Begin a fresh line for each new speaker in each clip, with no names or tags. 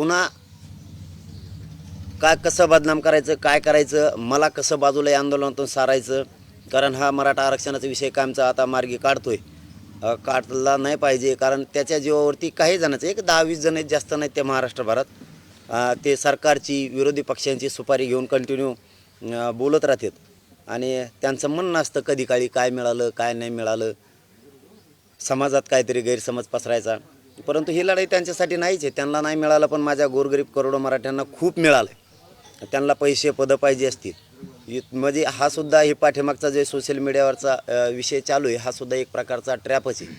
पुन्हा काय कसं बदनाम करायचं काय करायचं मला कसं बाजूला या आंदोलनातून सारायचं? कारण हा मराठा आरक्षणाचा विषय कायमचा आता मार्गी काढतोय. काढला नाही पाहिजे कारण त्याच्या जीवावरती काही जणांचं एक दहा वीस जण आहेत जास्त नाहीत त्या महाराष्ट्रभरात ते सरकारची विरोधी पक्षांची सुपारी घेऊन कंटिन्यू बोलत राहतात. आणि त्यांचं म्हणणं असतं कधी काळी काय मिळालं काय नाही मिळालं? समाजात काहीतरी गैरसमज पसरायचा. परंतु ही लढाई त्यांच्यासाठी नाहीच आहे. त्यांना नाही मिळालं पण माझ्या गोरगरीब करोडो मराठ्यांना खूप मिळालं त्यांना पैसे पदं पाहिजे असतील. म्हणजे हा सुद्धा हे पाठीमागचा जे सोशल मीडियावरचा विषय चालू आहे हा सुद्धा एक प्रकारचा ट्रॅपच आहे.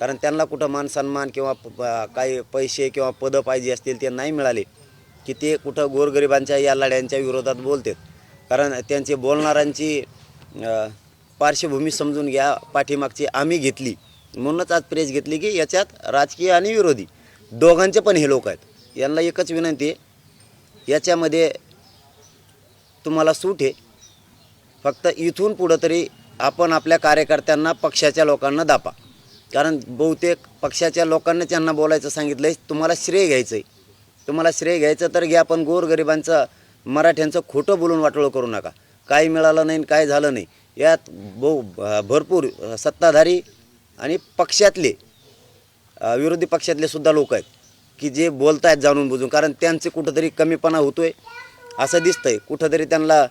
कारण त्यांना कुठं मान सन्मान किंवा प- काही पैसे किंवा पदं पाहिजे असतील ते नाही मिळाले की ते कुठं गोरगरिबांच्या या लढ्यांच्या विरोधात बोलतात. कारण त्यांची बोलणाऱ्यांची पार्श्वभूमी समजून घ्या पाठीमागची आम्ही घेतली. म्हणूनच आज प्रेस घेतली की याच्यात राजकीय आणि विरोधी. दोघांचे पण हे लोक आहेत. यांना एकच विनंती आहे. याच्यामध्ये तुम्हाला सूट आहे. फक्त इथून पुढं तरी आपण आपल्या कार्यकर्त्यांना पक्षाच्या लोकांना दापा. कारण बहुतेक पक्षाच्या लोकांना त्यांना बोलायचं सांगितलं आहे तुम्हाला श्रेय घ्यायचं आहे तुम्हाला श्रेय घ्यायचं तर घ्या पण गोरगरिबांचं मराठ्यांचं खोटं बोलून वाटोळं करू नका. काही मिळालं नाही आणि काय झालं नाही. यात बहु भरपूर सत्ताधारी आणि पक्षातले विरोधी पक्षातले सुद्धा लोक आहेत की जे बोलत आहेत जाणून बुजून कारण त्यांचे कुठंतरी कमीपणा होतोय असं दिसतंय. कुठंतरी त्यांना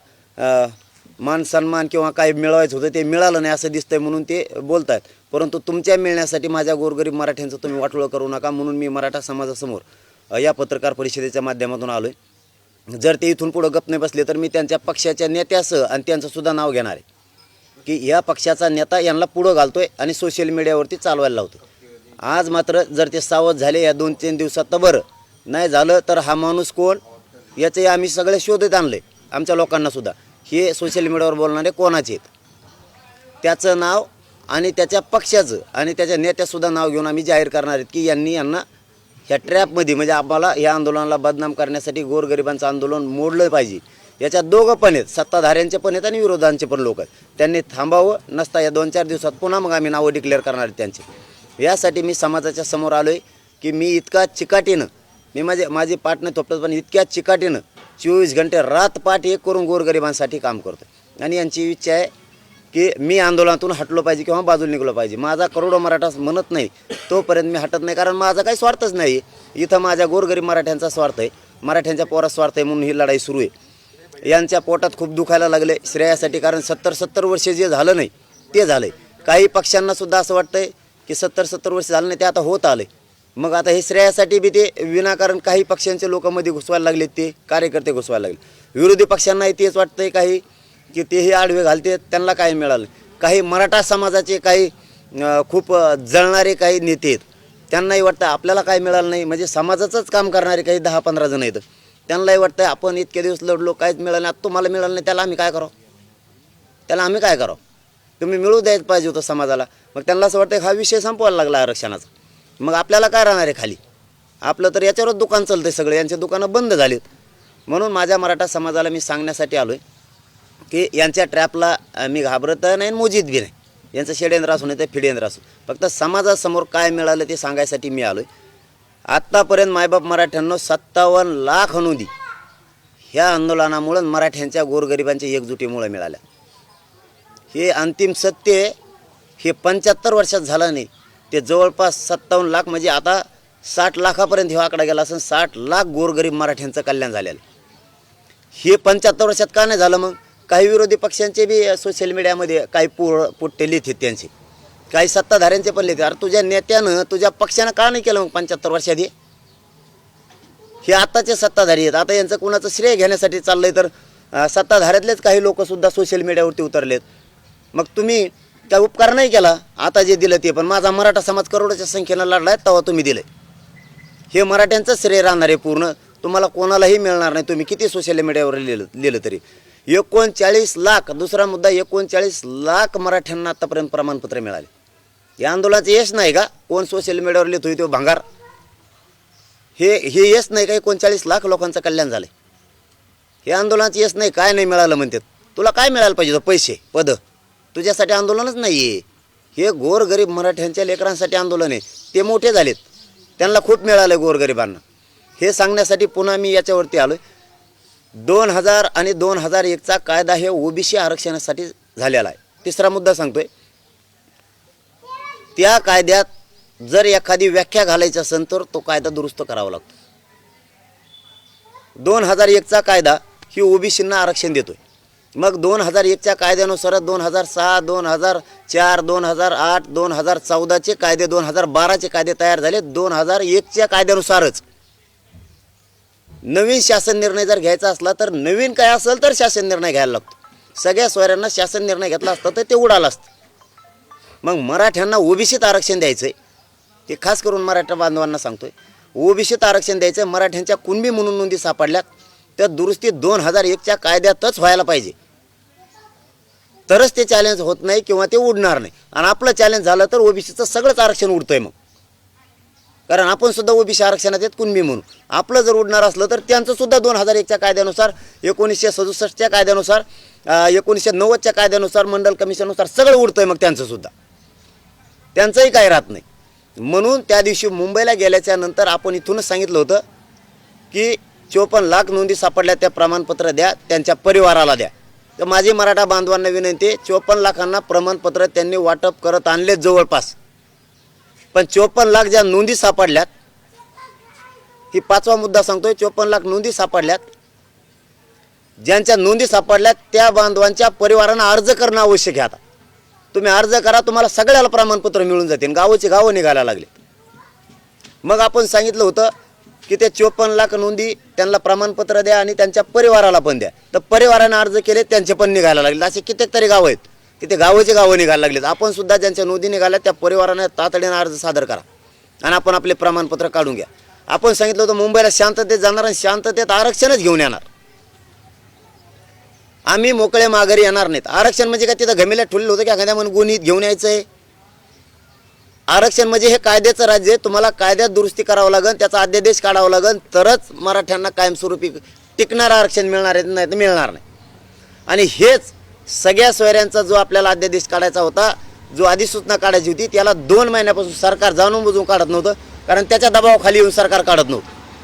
मान सन्मान किंवा काय मिळवायचं होतं ते मिळालं नाही असं दिसतंय म्हणून ते बोलत आहेत परंतु तुमच्या मिळण्यासाठी माझ्या गोरगरीब मराठ्यांचं तुम्ही वाटोळं करू नका म्हणून मी मराठा समाजासमोर या पत्रकार परिषदेच्या माध्यमातून आलो आहे जर ते इथून पुढं गप नाही बसले तर मी त्यांच्या पक्षाच्या नेत्यासह आणि त्यांचंसुद्धा नाव घेणार आहे. की या पक्षाचा नेता यांना पुढं घालतोय आणि सोशल मीडियावरती चालवायला लावतो आज मात्र जर ते सावध झाले या दोन तीन दिवसात तर बरं. नाही झालं तर हा माणूस कोण? याचे आम्ही सगळे शोधत आणले आमच्या लोकांना सुद्धा. हे सोशल मीडियावर बोलणारे कोणाचे आहेत? त्याचं नाव आणि त्याच्या पक्षाचं आणि त्याच्या नेत्यासुद्धा नाव घेऊन आम्ही जाहीर करणार आहेत की यांनी यांना ह्या ट्रॅपमध्ये म्हणजे आम्हाला या आंदोलनाला बदनाम करण्यासाठी गोरगरिबांचं आंदोलन मोडलं पाहिजे. याच्यात दोघं पण आहेत. सत्ताधाऱ्यांचे पण आहेत आणि विरोधांचे पण लोक आहेत. त्यांनी थांबावं नसता या दोन चार दिवसात पुन्हा मग आम्ही नावं डिक्लेअर करणार आहेत त्यांचे. यासाठी मी समाजाच्या समोर आलो आहे की मी इतका चिकाटीनं मी माझे माझे पाठ नाही थोपटत पण इतक्या चिकाटीनं चोवीस घंटे रात पाठ एक करून गोरगरिबांसाठी काम करतो आणि यांची इच्छा आहे की मी आंदोलनातून हटलो पाहिजे किंवा बाजूला निघलो पाहिजे. माझा करोडो मराठा म्हणत नाही तोपर्यंत मी हटत नाही. कारण माझा काही स्वार्थच नाही. इथं माझ्या गोरगरीब मराठ्यांचा स्वार्थ आहे. मराठ्यांच्या पोरा स्वार्थ आहे म्हणून ही लढाई सुरू आहे. यांच्या पोटात खूप दुखायला लागले. श्रेयासाठी कारण सत्तर सत्तर वर्ष जे झालं नाही ते झालं आहे काही पक्षांना सुद्धा असं वाटतंय की सत्तर सत्तर वर्ष झालं नाही ते आता होत आलं मग आता हे श्रेयासाठी बी ते विनाकारण काही पक्षांचे लोकांमध्ये घुसवायला लागले ते कार्यकर्ते घुसवायला लागले. विरोधी पक्षांनाही तेच वाटतंय काही की तेही आडवे घालते त्यांना काय मिळालं? काही मराठा समाजाचे काही खूप जळणारे काही नेते आहेत त्यांनाही वाटतं आपल्याला काय मिळालं नाही. म्हणजे समाजाचंच काम करणारे काही दहा पंधरा जण आहेत. त्यांनाही वाटतं आपण इतके दिवस लढलो काहीच मिळालं नाही. आता तुम्हाला मिळालं नाही त्याला आम्ही काय करावं? त्याला आम्ही काय करावं? तुम्ही मिळू द्यायचं पाहिजे होतं समाजाला. मग त्यांना असं वाटतं हा विषय संपवायला लागला आरक्षणाचा. मग आपल्याला काय राहणार आहे खाली? आपलं तर याच्यावरच दुकान चालतं आहे सगळे यांचे दुकानं बंद झालीत. म्हणून माझ्या मराठा समाजाला मी सांगण्यासाठी आलो आहे की यांच्या ट्रॅपला मी घाबरत नाही आणि मोजीत बी नाही. यांचं षडेंद्र असू नाही ते फिडेंद्र असू फक्त समाजासमोर काय मिळालं ते सांगायसाठी मी आलो आहे आत्तापर्यंत मायबाप मराठ्यांनो सत्तावन्न लाख अनुदी. ह्या आंदोलनामुळं मराठ्यांच्या गोरगरिबांच्या एकजुटीमुळे मिळाल्या. हे अंतिम सत्य हे पंच्याहत्तर वर्षात झालं नाही. ते जवळपास सत्तावन्न लाख म्हणजे आता साठ लाखापर्यंत हे आकडा गेला असून साठ लाख गोरगरीब मराठ्यांचं कल्याण झालेलं हे पंच्याहत्तर वर्षात का नाही झालं मग? काही विरोधी पक्षांचे बी सोशल मीडियामध्ये काही पुढ पुट्टे लिहित त्यांचे. काही सत्ताधाऱ्यांचे पण लिहिते. अरे तुझ्या नेत्यानं तुझ्या पक्षानं का नाही केलं मग पंच्याहत्तर वर्षाधी हे? आत्ताचे सत्ताधारी आहेत. आता यांचं कुणाचं श्रेय घेण्यासाठी चाललंय तर सत्ताधाऱ्यातलेच काही लोकसुद्धा सोशल मीडियावरती उतरलेत. मग तुम्ही काय उपकार नाही केला? आता जे दिलं ते पण. माझा मराठा समाज करोडच्या संख्येनं लढलाय तेव्हा तुम्ही दिले हे मराठ्यांचं श्रेय राहणार आहे पूर्ण. तुम्हाला कोणालाही मिळणार नाही. तुम्ही किती सोशल मीडियावर लिहिलं लिहिलं तरी. एकोणचाळीस लाख दुसरा मुद्दा एकोणचाळीस लाख मराठ्यांना आतापर्यंत प्रमाणपत्र मिळाले. या आंदोलनाचं यश नाही का? कोण सोशल मीडियावर लिहितो तो भांगार? हे हे यश नाही का एकोणचाळीस लाख लोकांचं कल्याण झालं हे आंदोलनाचं यश नाही काय नाही मिळालं म्हणतात. तुला काय मिळायला पाहिजे? पैसे पद. तुझ्यासाठी आंदोलनच नाही आहे हे गोरगरीब मराठ्यांच्या लेकरांसाठी आंदोलन आहे. ते मोठे झालेत. त्यांना खूप मिळालं गोरगरिबांना. हे सांगण्यासाठी पुन्हा मी याच्यावरती आलो दोन हजार आणि दोन हजार एकचा कायदा हे ओबीसी आरक्षणासाठी झालेला आहे. तिसरा मुद्दा सांगतोय. त्या कायद्यात जर एखादी व्याख्या घालायची असेल तर तो कायदा दुरुस्त करावा लागतो. दोन हजार एकचा कायदा ही ओबीसींना आरक्षण देतोय. मग दोन हजार एकच्या कायद्यानुसार दोन हजार सहा दोन हजार चार दोन हजार आठ दोन हजार चौदाचे कायदे दोन हजार बाराचे कायदे तयार झाले. दोन हजार एकच्या कायद्यानुसारच. नवीन शासन निर्णय जर घ्यायचा असला तर नवीन काय असेल तर शासन निर्णय घ्यायला लागतो. सगळ्या सोयऱ्यांना शासन निर्णय घेतला असता तर ते उडालं असतं. मग मराठ्यांना ओबीसीत आरक्षण द्यायचं आहे ते खास करून मराठा बांधवांना सांगतोय. ओबीसीत आरक्षण द्यायचं आहे मराठ्यांच्या कुणबी म्हणून नोंदी सापडल्यात त्या दुरुस्ती दोन हजार एकच्या कायद्यातच व्हायला पाहिजे. तरच ते चॅलेंज होत नाही किंवा ते उडणार नाही. आणि आपलं चॅलेंज झालं तर ओबीसीचं सगळंच आरक्षण उडतंय मग. कारण आपण सुद्धा ओबीसी आरक्षणात येत कुणबी म्हणून. आपलं जर उडणार असलं तर त्यांचं सुद्धा दोन हजार एकच्या कायद्यानुसार एकोणीसशे सदुसष्टच्या कायद्यानुसार एकोणीसशे नव्वदच्या कायद्यानुसार मंडल कमिशननुसार सगळं उडतंय मग त्यांचं सुद्धा. त्यांचंही काही राहत नाही. म्हणून त्या दिवशी मुंबईला गेल्याच्यानंतर आपण इथूनच सांगितलं होतं की चोपन्न लाख नोंदी सापडल्या त्या प्रमाणपत्र द्या त्यांच्या परिवाराला द्या. तर माझी मराठा बांधवांना विनंती आहे, चोपन्न लाखांना प्रमाणपत्र त्यांनी वाटप करत आणले जवळपास. पण चोपन्न लाख ज्या नोंदी सापडल्यात ही पाचवा मुद्दा सांगतोय चोपन्न लाख नोंदी सापडल्यात ज्यांच्या नोंदी सापडल्यात त्या बांधवांच्या परिवारांना अर्ज करणं आवश्यक आहे आता. तुम्ही अर्ज करा तुम्हाला सगळ्याला प्रमाणपत्र मिळून जातील. गावाचे गावं निघायला लागले. मग आपण सांगितलं होतं की ते चोपन्न लाख नोंदी त्यांना प्रमाणपत्र द्या आणि त्यांच्या परिवाराला पण द्या. तर परिवाराने अर्ज केले त्यांचे पण निघायला लागले. असे कित्येक तरी गावं आहेत. की ते गावाचे गावं निघायला लागलेत आपण सुद्धा ज्यांच्या नोंदी निघाल्या त्या परिवाराने तातडीने अर्ज सादर करा. आणि आपण आपले प्रमाणपत्र काढून घ्या. आपण सांगितलं होतं मुंबईला शांततेत जाणार आणि शांततेत आरक्षणच घेऊन येणार. आम्ही मोकळे माघारी येणार नाहीत. आरक्षण म्हणजे काय? तिथं घमेल्या ठुलेलं होतं की एखाद्या म्हणून गुन्हे घेऊन यायचं आहे आरक्षण म्हणजे हे कायद्याचं राज्य आहे. तुम्हाला कायद्यात दुरुस्ती करावं लागेल त्याचा अध्यादेश काढावा लागेल तरच मराठ्यांना कायमस्वरूपी टिकणारं आरक्षण मिळणार आहे नाही तर मिळणार नाही. आणि हेच सगळ्या सोयऱ्यांचा जो आपल्याला अध्यादेश काढायचा होता जो अधिसूचना काढायची होती त्याला दोन महिन्यापासून सरकार जाणून बुजून काढत नव्हतं. कारण त्याच्या दबावाखाली येऊन सरकार काढत नव्हतं.